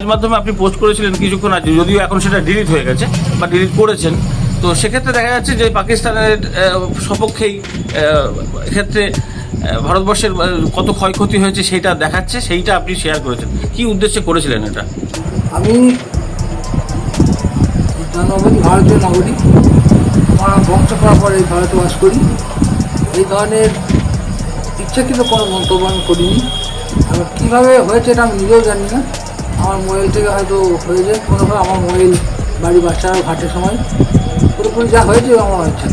মাধ্যমে আপনি পোস্ট করেছিলেন কিছুক্ষণ আগে যদিও এখন সেটা ডিলিট হয়ে গেছে বা ডিলিট করেছেন। তো সেক্ষেত্রে দেখা যাচ্ছে যে পাকিস্তানের সপক্ষেই আহ, এক্ষেত্রে ভারতবর্ষের কত ক্ষয়ক্ষতি হয়েছে সেইটা দেখাচ্ছে সেইটা আপনি শেয়ার করেছেন। কি উদ্দেশ্যে করেছিলেন এটা? আমি ভারতীয় নাগরিক আমার বংশ পরম্পরা এই ভারতে বাস করি। এই ধরনের ইচ্ছাকৃত কোনো মন্তব্য আমি করিনি। আর কীভাবে হয়েছে এটা আমি নিজেও জানি না। আমার মোবাইল থেকে হয়তো হয়ে যায় কোনোভাবে আমার মোবাইল বাড়ি বাচ্চারা ঘাটের সময়। পুরোপুরি যা হয়েছে আমার ইচ্ছা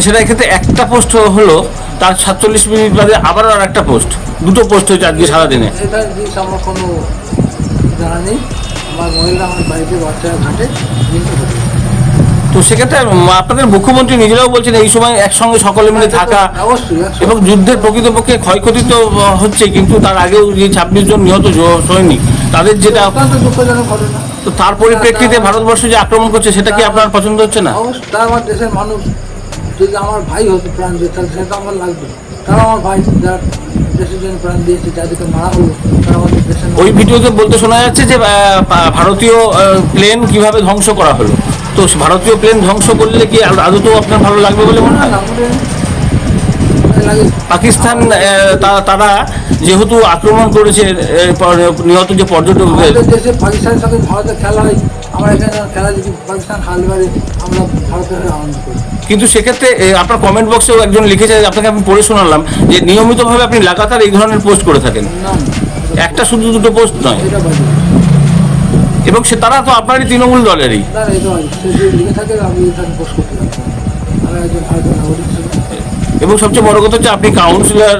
সেটা এক্ষেত্রে একটা পোস্ট হলো তার সাতচল্লিশ মিনিট বাদে আবারও আর একটা পোস্ট দুটো পোস্ট হয়েছে আজকে সারাদিনে। এটা জিনিস আমার কোনো জানা নেই আমার মহিলা আমার বাড়িতে বাচ্চারা ঘাটে তো সেক্ষেত্রে আপনাদের মুখ্যমন্ত্রী নিজেরাও বলছেন এই সময় একসঙ্গে সকলে মিলে থাকা অবশ্যই একশো- এবং যুদ্ধের প্রকৃতপক্ষে ক্ষয়ক্ষতি তো হচ্ছে কিন্তু তার আগেও যে ছাব্বিশ জন নিহত সৈনিক তাদের যেটা অত্যন্ত দুঃখজনক ঘটনা। তো তার পরিপ্রেক্ষিতে ভারতবর্ষ যে আক্রমণ করছে সেটা কি আপনার পছন্দ হচ্ছে না? অবশ্য তারা আমার দেশের মানুষ। যদি আমার ভাই হতো প্রাণ দিয়ে তাহলে সেটা আমার লাগবে। তারা আমার ভাই যারা দেশের জন্য প্রাণ দিয়েছে যাদেরকে মারা হলো তারা আমাদের দেশের ওই। ভিডিওতে বলতে শোনা যাচ্ছে যে ভারতীয় প্লেন কীভাবে ধ্বংস করা হলো। তো ভারতীয় প্লেন ধ্বংস করলে কি আদ- আপনার ভালো লাগবে বলে মনে হয়? না, পাকিস্তান তারা যেহেতু আক্রমণ করেছে নিহত যে পর্যটকদের আমাদের দেশে পাকিস্তানের সঙ্গে ভারতের খেলা হয়। আমরা এখানে খেলা দেখি পাকিস্তান হাল বাড়ে আমরা ভারতের আনন্দ করি। কিন্তু সেক্ষেত্রে আপনার কমেন্ট বক্সেও একজন লিখেছে আপনাকে আমি পড়ে শোনালাম যে নিয়মিতভাবে আপনি লাগাতার এই ধরনের পোস্ট করে থাকেন। একটা শুধু দুটো পোস্ট নয়। এবং সে তারা তো আপনারই তৃণমূল দলেরই। যদি আমি একজন এবং সবচেয়ে বড় কথা হচ্ছে আপনি কাউন্সিলর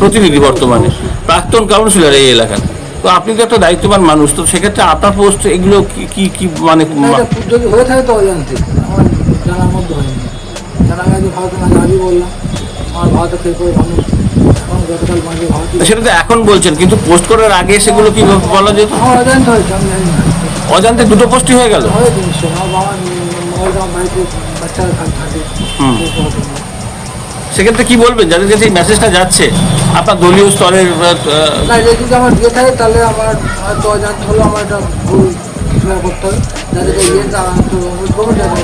প্রতিনিধি বর্তমানে প্রাক্তন কাউন্সিলর এই এলাকার। তো আপনি তো একটা দায়িত্ববান মানুষ তো সেক্ষেত্রে আপনার পোস্ট এগুলো কি কি মানে যদি হয়ে থাকে তো অজান্তে। আমার জানার মধ্যে হয়নি। কারণ আমি আজকে মাঝে আগে বললাম আমার ভারতে খেয়ে করে মানুষ সেটা তো এখন বলছেন কিন্তু পোস্ট করার আগে সেগুলো কি বলা যেত? অজান্তে হয়েছে আমি জানি না। অজান্তে দুটো পোস্টই হয়ে গেল? বাবা বাড়িতে বাচ্চারা থাকে। সেক্ষেত্রে কি বলবেন? যাদের কাছে এই মেসেজটা যাচ্ছে। আপনার দলীয় স্তরের যদি আমার দিয়ে থাকে তাহলে আমার হয়তো অজান্তে হলেও আমার এটা ভুল করতে হবে। যাদেরকে ইয়ে যাদের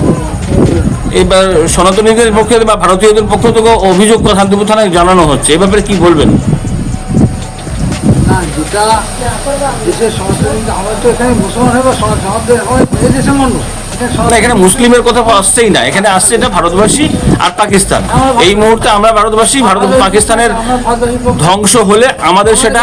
এবার সনাতনীদের পক্ষে বা ভারতীয়দের পক্ষ থেকে অভিযোগ শান্তিপুর থানায় জানানো হচ্ছে। এ ব্যাপারে কি বলবেন? না যেটা দেশের সংস্কৃতি আমরা তো এখানে মুসলমান হয়ে বা সমাজ আমাদের দেশের মানুষ। এখানে না এখানে মুসলিমের কথা আসছেই না। এখানে আসছে এটা ভারতবাসী আর পাকিস্তান। এই মুহূর্তে আমরা ভারতবাসী ভারত পাকিস্তানের ধ্বংস হলে আমাদের সেটা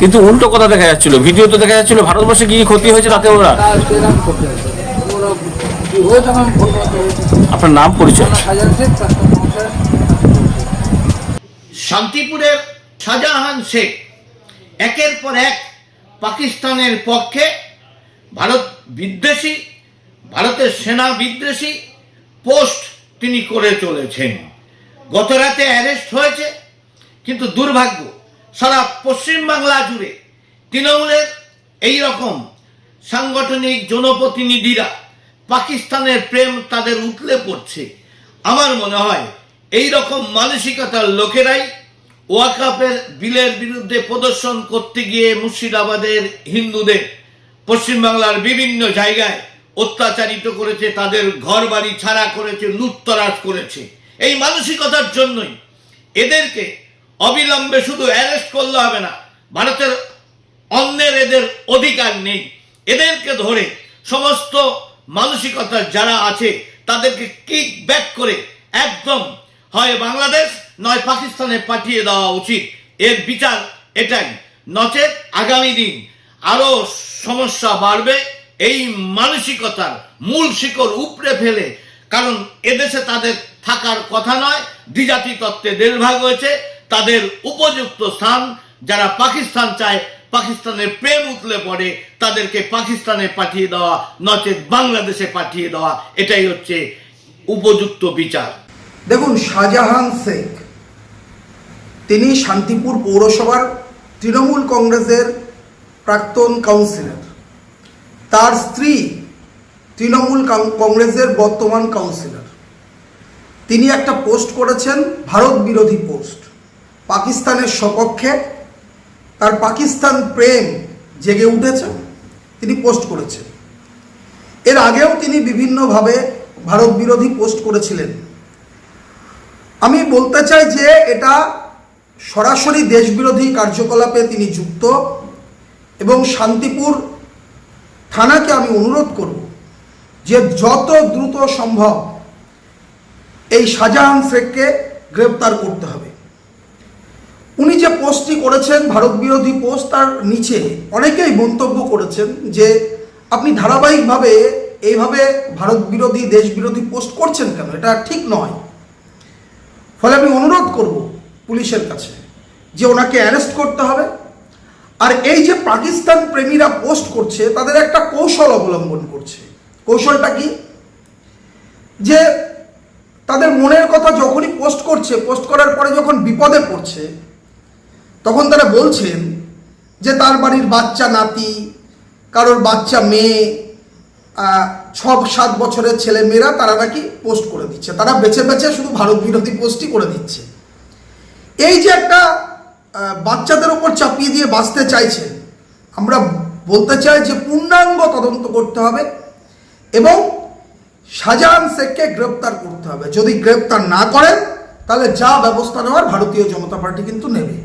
কিন্তু উল্টো কথা দেখা যাচ্ছিল ভিডিও তো দেখা যাচ্ছিল ভারতবর্ষে কি ক্ষতি হয়েছে তাতে ওরা? আপনার নাম পরিচয়? শেখ শান্তিপুরের শাহজাহান শেখ। একের পর এক পাকিস্তানের পক্ষে ভারত বিদ্বেষী, ভারতের সেনা বিদ্বেষী পোস্ট তিনি করে চলেছেন। গত রাতে অ্যারেস্ট হয়েছে, কিন্তু দুর্ভাগ্য, সারা পশ্চিমবাংলা জুড়ে তৃণমূলের এই রকম সাংগঠনিক জনপ্রতিনিধিরা পাকিস্তানের প্রেম তাদের উতলে পড়ছে। আমার মনে হয় এই রকম মানসিকতার লোকেরাই ওয়াকাপের বিলের বিরুদ্ধে প্রদর্শন করতে গিয়ে মুর্শিদাবাদের হিন্দুদের পশ্চিমবাংলার বিভিন্ন জায়গায় অত্যাচারিত করেছে, তাদের ঘর বাড়ি ছাড়া করেছে, লুটতরাজ করেছে। এই মানসিকতার জন্যই এদেরকে অবিলম্বে শুধু অ্যারেস্ট করলে হবে না, ভারতের অন্যের এদের অধিকার নেই। এদেরকে ধরে সমস্ত মানসিকতা যারা আছে, তাদেরকে কিক ব্যাক করে একদম হয় বাংলাদেশ, নয় পাকিস্তানে পাঠিয়ে দেওয়া উচিত। এর বিচার এটাই। নচেত আগামী দিন আরও সমস্যা বাড়বে। এই মানসিকতার মূল শিকড় উপড়ে ফেলে। কারণ এদেশে তাদের থাকার কথা নয় দ্বিজাতি তত্ত্বে দেড় ভাগ হয়েছে। তাদের উপযুক্ত স্থান, যারা পাকিস্তান চায়, পাকিস্তানের প্রেম উতলে পড়ে, তাদেরকে পাকিস্তানে পাঠিয়ে দেওয়া, নচেত বাংলাদেশে পাঠিয়ে দেওয়া, এটাই হচ্ছে উপযুক্ত বিচার। দেখুন, শাহজাহান শেখ, তিনি শান্তিপুর পৌরসভার তৃণমূল কংগ্রেসের প্রাক্তন কাউন্সিলর। তার স্ত্রী তৃণমূল কংগ্রেসের বর্তমান কাউন্সিলর। তিনি একটা পোস্ট করেছেন, ভারত বিরোধী পোস্ট। পাকিস্তানের সপক্ষে তার পাকিস্তান প্রেম জেগে উঠেছে, তিনি পোস্ট করেছেন। এর আগেও তিনি বিভিন্নভাবে ভারত বিরোধী পোস্ট করেছিলেন। আমি বলতে চাই যে এটা সরাসরি দেশবিরোধী কার্যকলাপে তিনি যুক্ত এবং শান্তিপুর থানাকে আমি অনুরোধ করব যে যত দ্রুত সম্ভব এই শাহজাহান শেখকে গ্রেপ্তার করতে হবে। উনি যে পোস্টটি করেছেন, ভারত বিরোধী পোস্ট, তার নিচে অনেকেই মন্তব্য করেছেন যে আপনি ধারাবাহিকভাবে এইভাবে ভারত বিরোধী, দেশ বিরোধী পোস্ট করছেন কেন? এটা ঠিক নয়। ফলে আমি অনুরোধ করব পুলিশের কাছে যে ওনাকে অ্যারেস্ট করতে হবে। আর এই যে পাকিস্তান প্রেমীরা পোস্ট করছে, তাদের একটা কৌশল অবলম্বন করছে। কৌশলটা কি? যে তাদের মনের কথা যখনই পোস্ট করছে, পোস্ট করার পরে যখন বিপদে পড়ছে, তখন তারা বলছেন যে তার বাড়ির বাচ্চা নাতি, কারোর বাচ্চা মেয়ে ছ সাত বছরের ছেলে মেয়েরা তারা নাকি পোস্ট করে দিচ্ছে। তারা বেছে বেছে শুধু ভারত বিরোধী পোস্টই করে দিচ্ছে। এই যে একটা বাচ্চাদের ওপর চাপিয়ে দিয়ে বাঁচতে চাইছে, আমরা বলতে চাই যে পূর্ণাঙ্গ তদন্ত করতে হবে এবং শাহজাহান শেখকে গ্রেপ্তার করতে হবে। যদি গ্রেপ্তার না করেন, তাহলে যা ব্যবস্থা নেওয়ার ভারতীয় জনতা পার্টি কিন্তু নেবে।